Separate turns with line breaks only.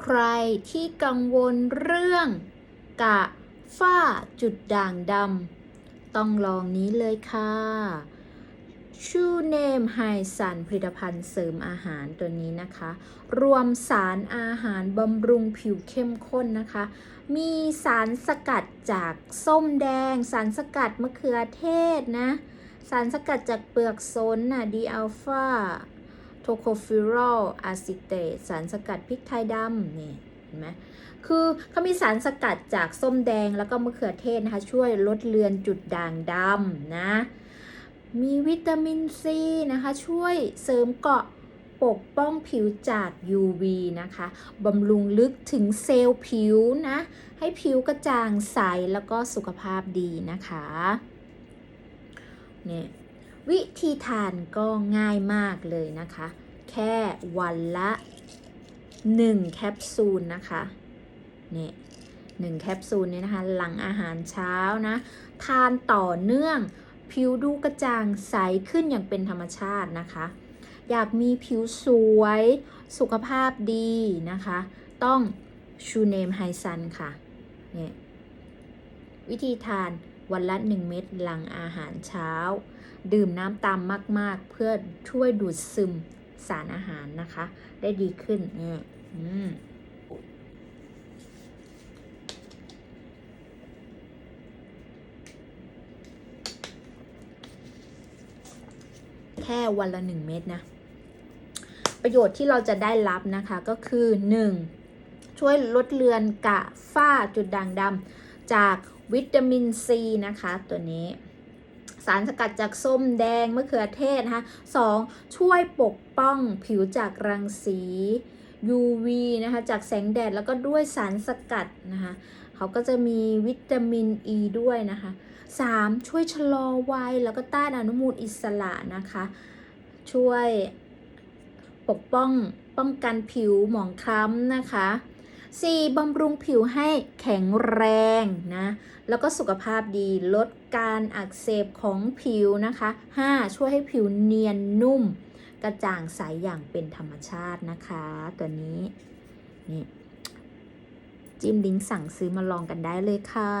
ใครที่กังวลเรื่อง กะ ฝ้าจุดด่างดำต้องลองนี้เลยค่ะชูเนมไฮสันผลิตภัณฑ์เสริมอาหารตัวนี้นะคะ รวมสารอาหารบำรุงผิวเข้มข้นนะคะ มีสารสกัดจากส้มแดง สารสกัดมะเขือเทศนะ สารสกัดจากเปลือกซนน่ะดีอัลฟา โทโคฟิรอลอะซิเตตสารสกัดพริกไทยดำนี่เห็นไหมคือเขามีสารสกัดจากส้มแดงแล้วก็มะเขือเทศนะคะ ช่วยลดเลือนจุดด่างดำนะ มีวิตามินซีนะคะ ช่วยเสริมเกาะปกป้องผิวจาก UV นะคะ บำรุงลึกถึงเซลล์ผิวนะ ให้ผิวกระจ่างใสแล้วก็สุขภาพดีนะคะ เนี่ย วิธีทานก็ง่ายมากเลยนะคะ แค่วันละ 1 แคปซูลนะคะเนี่ยหนึ่งแคปซูลเนี่ยนะคะ หลังอาหารเช้านะ ทานต่อเนื่อง ผิวดูกระจ่างใสขึ้นอย่างเป็นธรรมชาตินะคะ อยากมีผิวสวย สุขภาพดีนะคะ ต้องชูเนมไฮซันค่ะเนี่ยวิธีทาน วันละ 1 เม็ดหลังอาหารเช้า ดื่มน้ำตามมาก ๆ เพื่อช่วยดูดซึมสารอาหารนะคะ ได้ดีขึ้นเนี่ยอืมแค่วันละ 1 เม็ดนะ ประโยชน์ที่เราจะได้รับนะคะก็คือ 1. ช่วยลดเลือนกะฝ้าจุดด่างดำจาก วิตามินซีนะคะตัวนี้ สารสกัดจากส้มแดงมะเขือเทศนะคะ 2. ช่วยปกป้องผิวจากรังสี UV นะคะจากแสงแดดแล้วก็ด้วยสารสกัดนะคะเขาก็จะมีวิตามินอ e ีด้วยนะคะ 3. ช่วยชะลอวัยแล้วก็ต้านอนุมูลอิสระนะคะ ช่วยปกป้องป้องกันผิวหมองคล้ำนะคะ 4. บำรุงผิวให้แข็งแรงนะ แล้วก็สุขภาพดีลดการอักเสบของผิวนะคะ 5. ช่วยให้ผิวเนียนนุ่ม กระจ่างใสอย่างเป็นธรรมชาตินะคะ ตัวนี้นี่จิ้มลิงก์สั่งซื้อมาลองกันได้เลยค่ะ